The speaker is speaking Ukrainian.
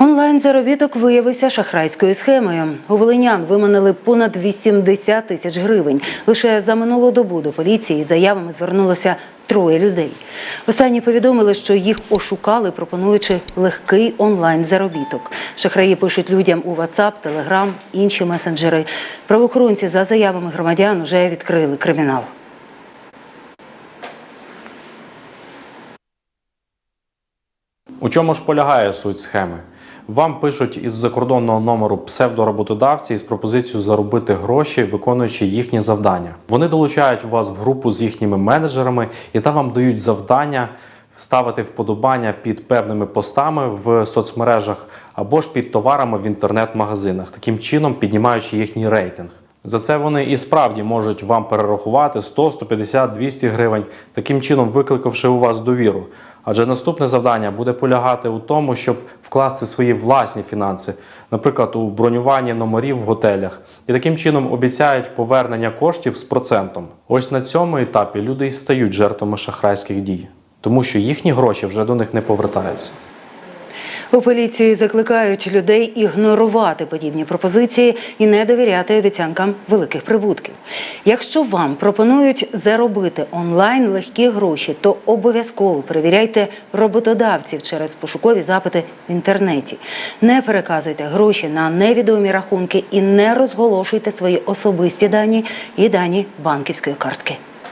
Онлайн-заробіток виявився шахрайською схемою. У волинян виманили понад 80 тисяч гривень. Лише за минулу добу до поліції заявами звернулося троє людей. Останні повідомили, що їх ошукали, пропонуючи легкий онлайн-заробіток. Шахраї пишуть людям у WhatsApp, Telegram, інші месенджери. Правоохоронці за заявами громадян уже відкрили кримінал. У чому ж полягає суть схеми? Вам пишуть із закордонного номеру псевдороботодавці із пропозицією заробити гроші, виконуючи їхні завдання. Вони долучають вас в групу з їхніми менеджерами і там вам дають завдання ставити вподобання під певними постами в соцмережах або ж під товарами в інтернет-магазинах, таким чином піднімаючи їхній рейтинг. За це вони і справді можуть вам перерахувати 100, 150, 200 гривень, таким чином викликавши у вас довіру. Адже наступне завдання буде полягати у тому, щоб вкласти свої власні фінанси, наприклад, у бронюванні номерів в готелях, і таким чином обіцяють повернення коштів з процентом. Ось на цьому етапі люди і стають жертвами шахрайських дій, тому що їхні гроші вже до них не повертаються. У поліції закликають людей ігнорувати подібні пропозиції і не довіряти обіцянкам великих прибутків. Якщо вам пропонують заробити онлайн легкі гроші, то обов'язково перевіряйте роботодавців через пошукові запити в інтернеті. Не переказуйте гроші на невідомі рахунки і не розголошуйте свої особисті дані і дані банківської картки.